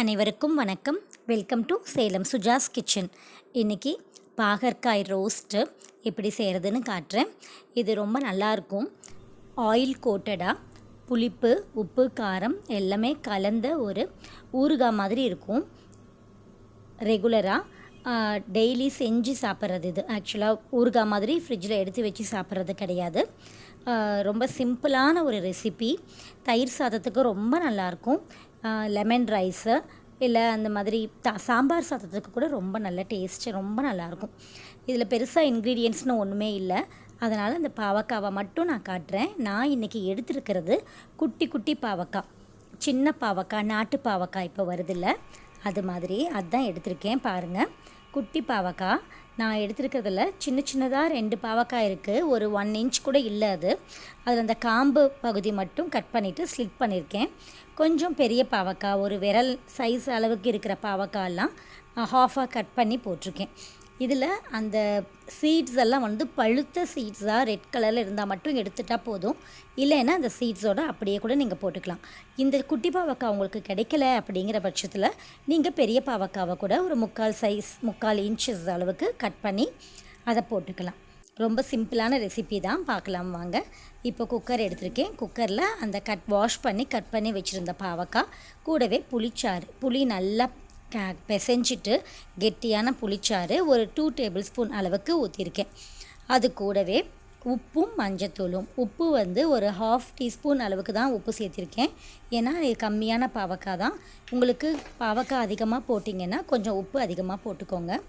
அனைவருக்கும் வணக்கம். Welcome to Salem Suja's kitchen இன்றைக்கி பாகற்காய் ரோஸ்ட்டு எப்படி செய்கிறதுன்னு காட்டுறேன். இது ரொம்ப நல்லாயிருக்கும் ஆயில் கோட்டடாக புளிப்பு உப்பு காரம் எல்லாமே கலந்த ஒரு ஊறுகாய் மாதிரி இருக்கும். ரெகுலராக டெய்லி செஞ்சு சாப்பிட்றது இது. ஆக்சுவலாக ஊறுகாய் மாதிரி ஃப்ரிட்ஜில் எடுத்து வச்சு சாப்பிட்றது கிடையாது. ரொம்ப சிம்பிளான ஒரு ரெசிபி தயிர் சாதத்துக்கு ரொம்ப நல்லாயிருக்கும் லெமன் ரைஸு இல்லை அந்த மாதிரி தா சாம்பார் சாதத்துக்கு கூட ரொம்ப நல்ல டேஸ்ட்டு ரொம்ப நல்லாயிருக்கும் இதில் பெருசாக இன்க்ரீடியன்ட்ஸ்னு ஒன்றுமே இல்லை. அதனால் அந்த பாவக்காவை மட்டும் நான் காட்டுறேன். நான் இன்றைக்கி எடுத்துருக்கிறது குட்டி குட்டி பாவக்காய். சின்ன பாவக்காய் நாட்டு பாவக்காய் இப்போ வருதில்ல. அது மாதிரி அதுதான் எடுத்திருக்கேன் பாருங்கள் குட்டி பாவக்காய் நான் எடுத்துருக்கிறதுல சின்ன சின்னதாக ரெண்டு பாவக்காய் இருக்குது ஒரு ஒன் இன்ச் கூட இல்லை அது. அதில் அந்த காம்பு பகுதி மட்டும் கட் பண்ணிவிட்டு ஸ்லிட் பண்ணியிருக்கேன் கொஞ்சம் பெரிய பாவக்காய் ஒரு விரல் சைஸ் அளவுக்கு இருக்கிற பாவக்காயெல்லாம் ஹாஃபாக கட் பண்ணி போட்டிருக்கேன். இதில் அந்த சீட்ஸ் எல்லாம் வந்து பழுத்த சீட்ஸாக ரெட் கலரில் இருந்தால் மட்டும் எடுத்துட்டால் போதும். இல்லைன்னா அந்த சீட்ஸோட அப்படியே கூட நீங்கள் போட்டுக்கலாம். இந்த குட்டி பாவக்காய் உங்களுக்கு கிடைக்கல அப்படிங்கிற பட்சத்தில் நீங்கள் பெரிய பாவக்காவை கூட ஒரு முக்கால் சைஸ் முக்கால் இன்ச்சஸ் அளவுக்கு கட் பண்ணி அதை போட்டுக்கலாம். ரொம்ப சிம்பிளான ரெசிபி தான். பார்க்கலாம் வாங்க. இப்போ குக்கர் எடுத்திருக்கேன். குக்கரில் அந்த கட் வாஷ் பண்ணி கட் பண்ணி வச்சுருந்த பாவக்காய் கூடவே புளிச்சாறு. புளி நல்லா பிசைஞ்சிட்டு கெட்டியான புளிச்சாறு ஒரு டூ டேபிள் ஸ்பூன் அளவுக்கு ஊற்றிருக்கேன் அது கூடவே உப்பும் மஞ்சத்தூளும். உப்பு வந்து ஒரு ஹாஃப் டீஸ்பூன் அளவுக்கு தான் உப்பு சேர்த்திருக்கேன். ஏன்னா இது கம்மியான பாவக்காய் தான். உங்களுக்கு பாவக்காய் அதிகமாக போட்டிங்கன்னா கொஞ்சம் உப்பு அதிகமாக போட்டுக்கோங்க.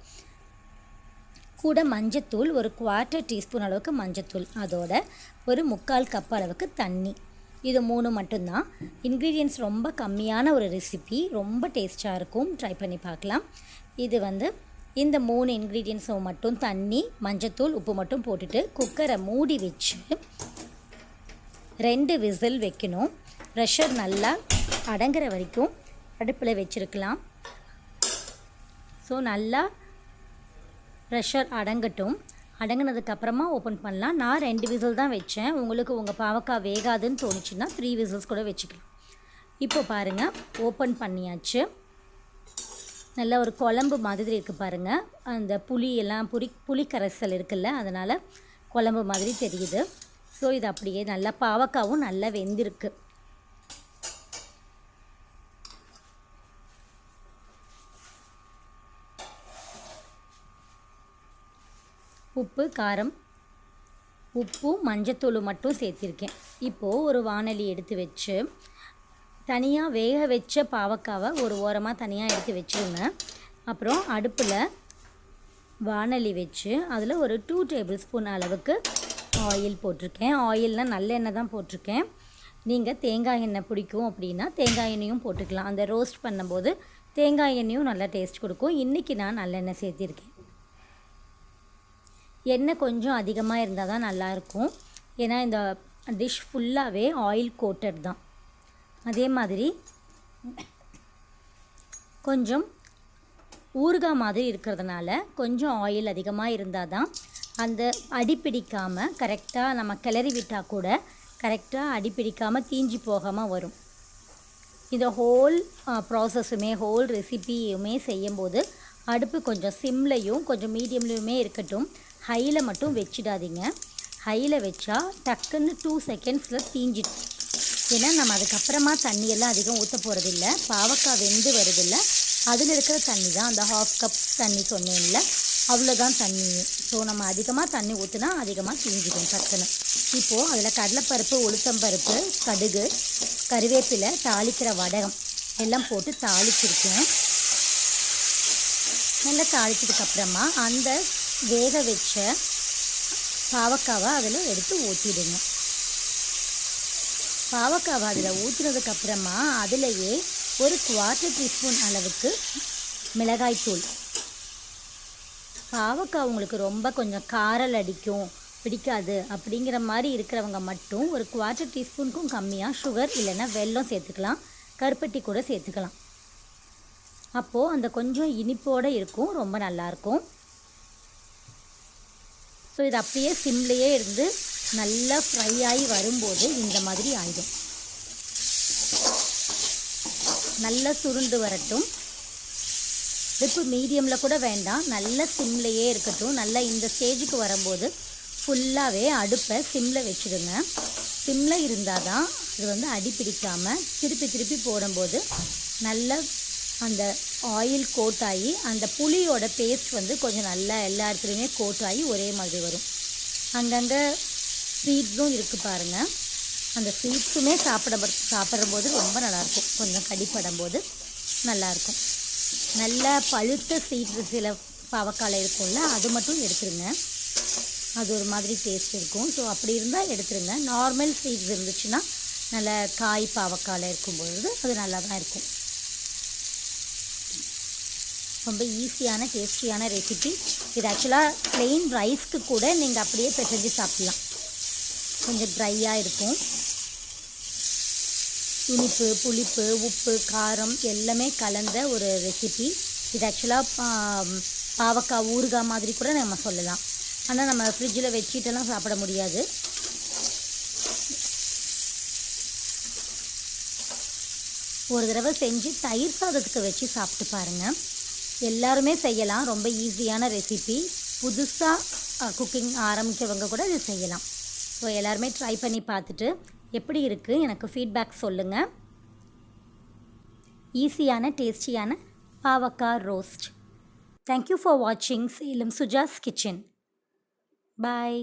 கூட மஞ்சத்தூள் ஒரு குவார்ட்டர் டீஸ்பூன் அளவுக்கு மஞ்சத்தூள். அதோட ஒரு முக்கால் கப் அளவுக்கு தண்ணி. இது மூணு மட்டும்தான். இன்க்ரீடியன்ட்ஸ் ரொம்ப கம்மியான ஒரு ரெசிபி ரொம்ப டேஸ்ட்டாக இருக்கும். ட்ரை பண்ணி பார்க்கலாம். இது வந்து இந்த மூணு இன்க்ரீடியன்ஸும் மட்டும் தண்ணி மஞ்சத்தூள் உப்பு மட்டும் போட்டுட்டு குக்கரை மூடி வச்சு ரெண்டு விசில் வைக்கணும். ப்ரெஷர் நல்லா அடங்குற வரைக்கும் அடுப்பில் வச்சுருக்கலாம். ஸோ நல்லா ப்ரெஷர் அடங்கட்டும். அடங்கினதுக்கப்புறமா ஓப்பன் பண்ணலாம். நான் ரெண்டு விசில் தான் வச்சேன். உங்களுக்கு உங்கள் பாவக்காய் வேகாதுன்னு தோணுச்சுன்னா த்ரீ விசில்ஸ் கூட வச்சுக்கலாம். இப்போ பாருங்கள் ஓப்பன் பண்ணியாச்சு. நல்ல ஒரு குழம்பு மாதிரி இருக்குது பாருங்கள் அந்த புளி எல்லாம் புளி புளி கரைசல் இருக்குல்ல அதனால் குழம்பு மாதிரி தெரியுது. ஸோ இது அப்படியே நல்லா பாவக்காவும் நல்லா வெந்திருக்கு. உப்பு காரம் உப்பு மஞ்சத்தூள் மட்டும் சேர்த்திருக்கேன். இப்போது ஒரு வானலி எடுத்து வச்சு தனியாக வேக வச்ச பாவக்காவை ஒரு ஓரமாக தனியாக எடுத்து வச்சுருங்க. அப்புறம் அடுப்பில் வானலி வச்சு அதில் ஒரு டூ டேபிள் ஸ்பூன் அளவுக்கு ஆயில் போட்டிருக்கேன். ஆயில்னால் நல்லெண்ணெய் தான் போட்டிருக்கேன். நீங்கள் தேங்காய் எண்ணெய் பிடிக்கும் அப்படின்னா தேங்காய் எண்ணெயும் போட்டுக்கலாம். அந்த ரோஸ்ட் பண்ணும்போது தேங்காய் எண்ணெயும் நல்லா டேஸ்ட் கொடுக்கும். இன்றைக்கி நான் நல்லெண்ணெய் சேர்த்திருக்கேன். எண்ணெய் கொஞ்சம் அதிகமாக இருந்தால் தான் நல்லாயிருக்கும். ஏன்னா இந்த டிஷ் ஃபுல்லாகவே ஆயில் கோட்டட் தான். அதே மாதிரி கொஞ்சம் ஊறுகாய் மாதிரி இருக்கிறதுனால கொஞ்சம் ஆயில் அதிகமாக இருந்தால் தான் அந்த அடிப்பிடிக்காமல் கரெக்டாக நம்ம கிளறி விட்டால் கூட கரெக்டாக அடிப்பிடிக்காமல் தீஞ்சு போகாமல் வரும். இந்த ஹோல் ப்ராசஸுமே ஹோல் ரெசிபியுமே செய்யும்போது அடுப்பு கொஞ்சம் சிம்லையும் கொஞ்சம் மீடியம்லையுமே இருக்கட்டும். ஹையில் மட்டும் வச்சிடாதீங்க. ஹையில் வச்சா டக்குன்னு டூ செகண்ட்ஸில் தீஞ்சிடும். ஏன்னா நம்ம அதுக்கப்புறமா தண்ணியெல்லாம் அதிகம் ஊற்ற போகிறதில்ல பாவக்காய் வெந்து வருதில்ல. அதில் இருக்கிற தண்ணி தான் அந்த ஹாஃப் கப் தண்ணி சொன்னேன்ல. அவ்வளோதான் தண்ணி. ஸோ நம்ம அதிகமாக தண்ணி ஊற்றினா அதிகமாக தீஞ்சிடும் டக்குன்னு. இப்போது அதில் கடலைப்பருப்பு உளுத்தம்பருப்பு கடுகு கருவேப்பிலை தாளிக்கிற வடகம் எல்லாம் போட்டு தாளிச்சிருக்கேன். நல்லா தாளிச்சதுக்கப்புறமா அந்த வேக வச்ச பாவக்காவை அதில் எடுத்து ஊற்றிடுங்க பாவக்காவை அதில் ஊற்றுனதுக்கப்புறமா அதிலேயே ஒரு குவார்ட்டர் டீஸ்பூன் அளவுக்கு மிளகாய்த்தூள் பாவக்காய் உங்களுக்கு ரொம்ப கொஞ்சம் காரல் அடிக்கும் பிடிக்காது அப்படிங்கிற மாதிரி இருக்கிறவங்க மட்டும் ஒரு குவார்ட்டர் டீஸ்பூனுக்கும் கம்மியாக சுகர் இல்லைன்னா வெல்லம் சேர்த்துக்கலாம் கருப்பட்டி கூட சேர்த்துக்கலாம். அப்போது அந்த கொஞ்சம் இனிப்போடு இருக்கும் ரொம்ப நல்லாயிருக்கும் ஸோ இது அப்படியே சிம்லேயே இருந்து நல்லா ஃப்ரை ஆகி வரும்போது இந்த மாதிரி ஆயிடும். நல்லா சுருண்டு வரட்டும். அடுப்பு மீடியமில் கூட வேண்டாம். நல்ல சிம்லையே இருக்கட்டும். நல்லா இந்த ஸ்டேஜுக்கு வரும்போது ஃபுல்லாகவே அடுப்பை சிம்மில் வச்சுடுங்க. சிம்மில் இருந்தால் தான் அது வந்து அடி பிடிக்காமல் திருப்பி திருப்பி போடும்போது நல்ல அந்த ஆயில் கோட் ஆகி அந்த புளியோட பேஸ்ட் வந்து கொஞ்சம் நல்லா எல்லா இடத்துலையுமே கோட் ஆகி ஒரே மாதிரி வரும். அங்கங்கே சீட்ஸும் இருக்குது பாருங்கள் அந்த சீட்ஸுமே சாப்பிட சாப்பிடும்போது ரொம்ப நல்லாயிருக்கும் கொஞ்சம் கடிப்படும் போது நல்லாயிருக்கும் நல்ல பழுத்த சீட்ஸ் சில பாவக்காய் இருக்கும்ல அது மட்டும் எடுத்துருங்க. அது ஒரு மாதிரி டேஸ்ட் இருக்கும். ஸோ அப்படி இருந்தால் எடுத்துருங்க. நார்மல் சீட்ஸ் இருந்துச்சுன்னா நல்ல காய் பாவக்காயில் இருக்கும்பொழுது அது நல்லா தான் இருக்கும். ரொம்ப ஈஸியான டேஸ்டியான ரெசிபி இது ஆக்சுவலாக ப்ளெயின் ரைஸ்க்கு கூட நீங்கள் அப்படியே பிசைஞ்சு சாப்பிட்லாம். கொஞ்சம் ட்ரையாக இருக்கும். இனிப்பு புளிப்பு உப்பு காரம் எல்லாமே கலந்த ஒரு ரெசிபி இது ஆக்சுவலாக பாவக்காய் ஊறுகாய் மாதிரி கூட நம்ம சொல்லலாம். ஆனால் நம்ம ஃப்ரிட்ஜில் வச்சுட்டெல்லாம் சாப்பிட முடியாது. ஒரு தடவை செஞ்சு தயிர் சாதத்துக்கு வச்சு சாப்பிட்டு பாருங்கள் எல்லாருமே செய்யலாம். ரொம்ப ஈஸியான ரெசிபி புதுசாக குக்கிங் ஆரம்பித்தவங்க கூட இது செய்யலாம். ஸோ எல்லாருமே ட்ரை பண்ணி பார்த்துட்டு எப்படி இருக்குது எனக்கு ஃபீட்பேக் சொல்லுங்கள் ஈஸியான டேஸ்டியான பாவக்காய் ரோஸ்ட் தேங்க்யூ ஃபார் வாட்சிங் சேலம் சுஜாஸ் கிச்சன் பாய்